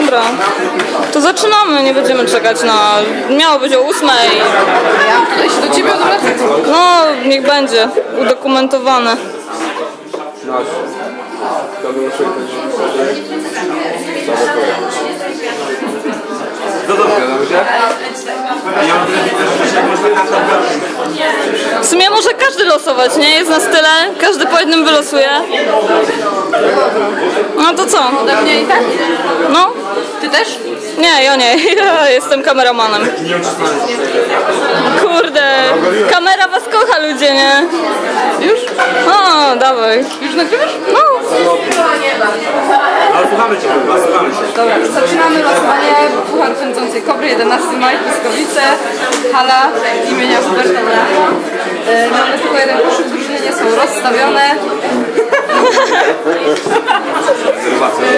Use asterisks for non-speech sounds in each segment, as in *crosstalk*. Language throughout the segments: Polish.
Dobra. To zaczynamy, nie będziemy czekać na... Miało być o ósmej. Ja tutaj się do ciebie odwracać. No, niech będzie. Udokumentowane. No losować, nie? Jest nas tyle, każdy po jednym wylosuje. No to co? Ode mnie i tak? No? Ty też? Nie, ja nie. *laughs* Ja jestem kameramanem. Kurde, kamera was kocha ludzie, nie? Już? O, dawaj. Już nagrywasz? No. Ale słuchamy cię, słuchamy cię. Dobra, zaczynamy losowanie Puchar Pędzącej Kobry, 11 maj, Pyskowice, hala imienia Huberta Bracha. E, Mamy tylko jeden koszyk, drużyny nie są rozstawione.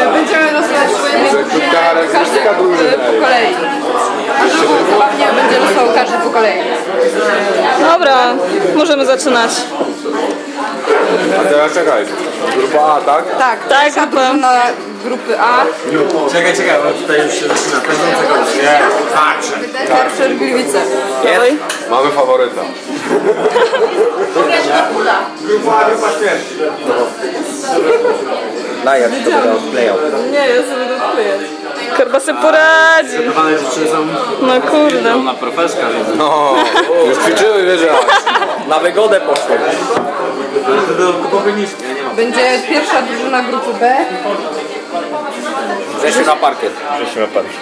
E, Będziemy losować po jednej drużynie, każdy e, po kolei. Drugą zabawnie będzie losował każdy po kolei. Dobra, możemy zaczynać. A teraz czekaj. Grupa A, tak? Tak, Tak, pierwsza grupa. Grupy A, Czekaj, czekaj, bo tutaj już się zaczyna. Pędzącego Nie, patrzę. Karczer Gliwice. Oj. Mamy faworyta. Grupa, grupa śmierci. Daj, ja ci to będę odklejał. Nie, ja sobie dokleję. Chyba sobie poradzi. Przygotowane dziewczyny są No kurde. na profeska, więc... No, już ćwiczyły, wiedziałeś. Na wygodę poszło. Ale to do. Będzie pierwsza drużyna grupy B, Grzesiu na parkiet. Grzesiu na parkiet.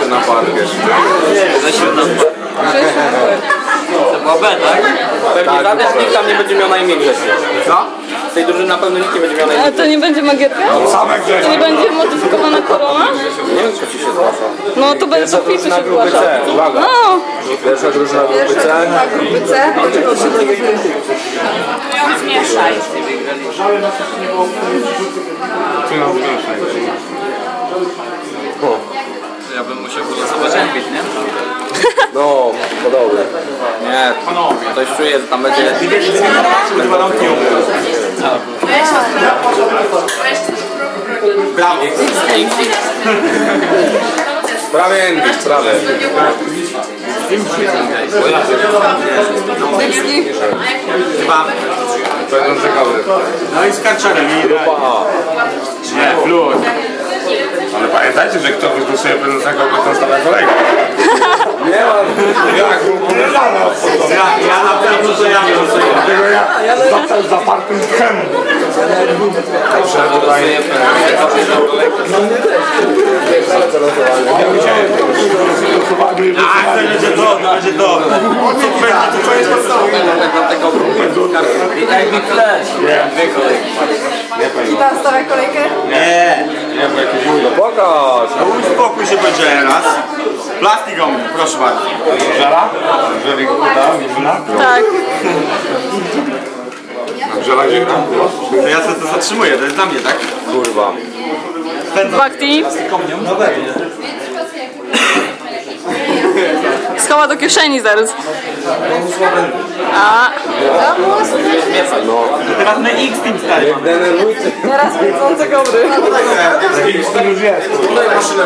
się na parkiet. Średnią. Cześć, Hubert. To była B, tak? Pewnie Tak, żaden z nich tam nie będzie miał na imię Grzesiu. Co? Z tej drużyny na pewno nikt nie będzie miał na imię. A to nie będzie magierka? Same Grzesiu. To nie będzie modyfikowana korona? Nie wiem, co ci się zgłasza. No to będzie to pisze się zgłasza. Uwaga. No, Pierwsza drużyna grupy Pierwsza C. drużyna grupy C. Ja bym musiał wylosować Envit, nie? No, podobnie. Nie, coś czuję, że tam będzie... Nam. Brawo. Prawie Envy, prawie. Lipski. Chyba. Będą ciekawy. No i z karczerem. Grupa A. Nie, flut. Ale pamiętajcie, że kto wygłosuje będącego, to stawia kolejkę. Nie ma. Jak? Początku. Ja, ja na pewno, że ja wylosuję. Dlatego ja został zapartym tchem. Dobrze, tutaj. A, to będzie to będzie to. O co będzie? To jest podstawowe. Dlatego Envy Flash. Dwie kolejki. Kita stawia kolejkę. Nie. Nie, bo jakieś ujdo. Pokaż. No uspokój się powiedziałem raz. Plastik o mnie, proszę bardzo. Żela? Żeli uda, tak. Żela gdzie gra? To ja sobie to zatrzymuję, to jest dla mnie, tak? Kurwa. Bakti. Schowa do kieszeni zaraz. A, No. Teraz my X-Team stary. Denerwujcie. Teraz pędzące kobry. To już jest. Tutaj maszynę.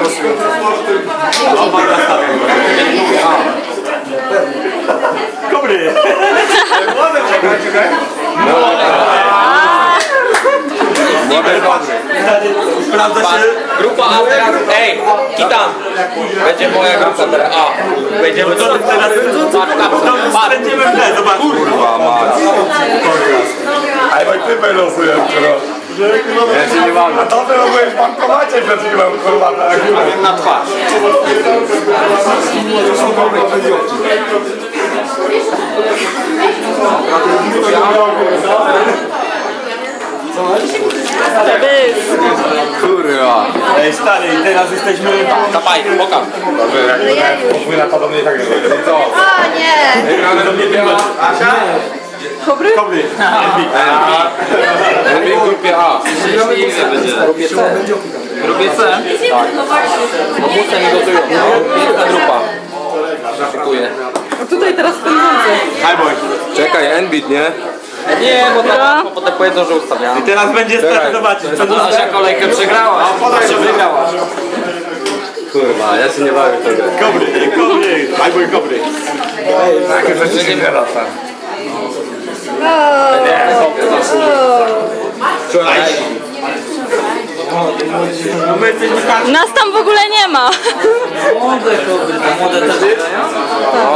Dobry. Czekaj, czekaj. Młody dobry. Sprawdza się. Grupa A teraz... Ej, Kitan! Będzie moja grupa teraz A. Będziemy Co ty teraz? Patrz. Będziemy w tle, zobacz. Kurwa mać. A jak ty wylosujesz, kurwa. Ja się nie mam. A to ty byłeś w bankomacie przed chwilą, kurwa, tak. Na twarz. Bys. Kurwa. Ej stary, i teraz jesteśmy... Dawaj, pokaż. Dobrze, jak my napadamy i tak nie. Co? A nie. Wygrane do mnie biała. Asia? Kobry? Dobry. Envy w grupie A. Będzie. Grupie C. Grupie C? Tak. Obójce mi gotują. No, piękna grupa. Szykuję. A tutaj teraz pędzące. Hi boy. Czekaj, Envy, nie? Nie, bo Dobra. tam potem powiedzą, że ustawiam. Teraz będzie stać zobaczyć. Co Asia kolejkę przegrała, Asia wygrała. Kurwa, ja się nie bawię w tę grę. Kobry, kobry, albo i kobry. Takie rzeczy się nie lata. No każdy. Nas tam w ogóle nie ma. Młode a młode też grają?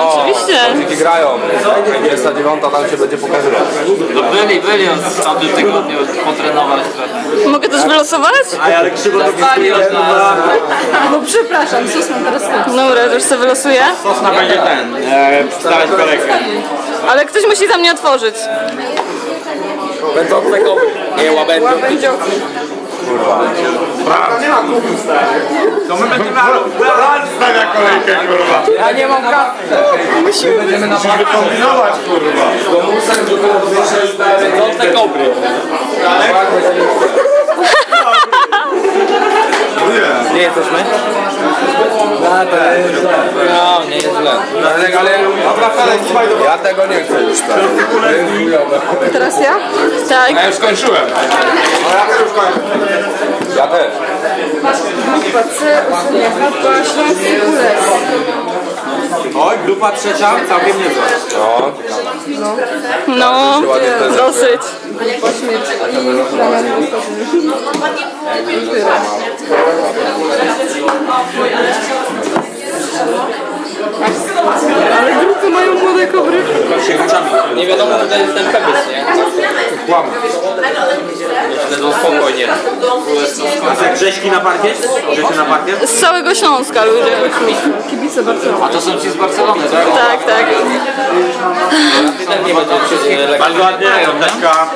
Oczywiście. Dzięki grają. 29 tam się będzie pokazywać. No byli, byli w tamtym tygodniu potrenować trochę. Mogę też wylosować? Aj, ale krzywo to od. No przepraszam, sus mam teraz ty. Dobra, to już sobie wylosuję. Sosna będzie ten, e, przedstawiać kolejkę. Ale ktoś musi za mnie otworzyć. Będące kobry. Nie łabędzie. Łabędzioki. To my będziemy Raz stawia kolejkę, kurwa. Ja nie mam kasy. Będziemy na Musimy kombinować, kurwa. Będące kobry. Nie jesteśmy? No, nie jest źle. Ale, ale ja tego nie chcę już tak. Teraz ja? Tak. Ja już skończyłem. Ja też. Grupa C, Chatba, Śląski. Oj, grupa trzecia, całkiem niezła. No, No, dosyć. Grupa Śmierci i Damian Wysocki. Ale grupy mają młode kobry. Nie wiadomo, że to jest ten Febys, nie? kłam. Będą spokojnie. A te grześki na parkiet? Grześki na parkiet? Z całego Śląska ludzie. Kibice Barcelony. A to są ci z Barcelony, tak? Tak, tak. Bardzo ładnie, Leszka.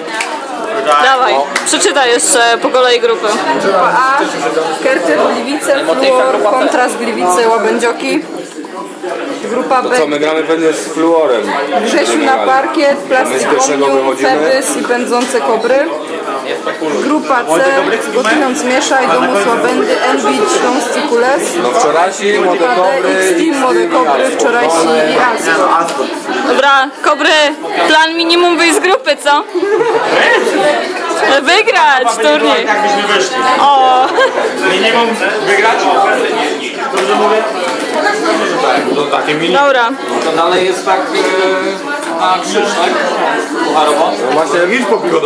Dawaj, przeczytaj jeszcze po kolei grupy. Grupa A, Kerty, Gliwice, Fluor, Kontrast, Gliwice, Łabędzioki. Grupa B, Co, my gramy pewnie z fluorem. Grzesiu na parkiet, My z Plastik pierwszego Omnium, wychodzimy. Febys i Pędzące Kobry. Grupa C, Gotując Mieszaj, Domus Łabędy, Enbit, Śląscy Kules. No wczorajsi, młode Grupa D, kobry X-Team, Młode Kobry, wczorajsi i Aspo. Dobra, Kobry, plan minimum wyjść z grupy, co? Wygrać turniej. Jak byśmy wyszli. O, Minimum wygrać? Dobrze mówię? To takie mini. dobra. To dalej jest tak e, na krzyż, tak? Pucharowo. No właśnie, idź po piwo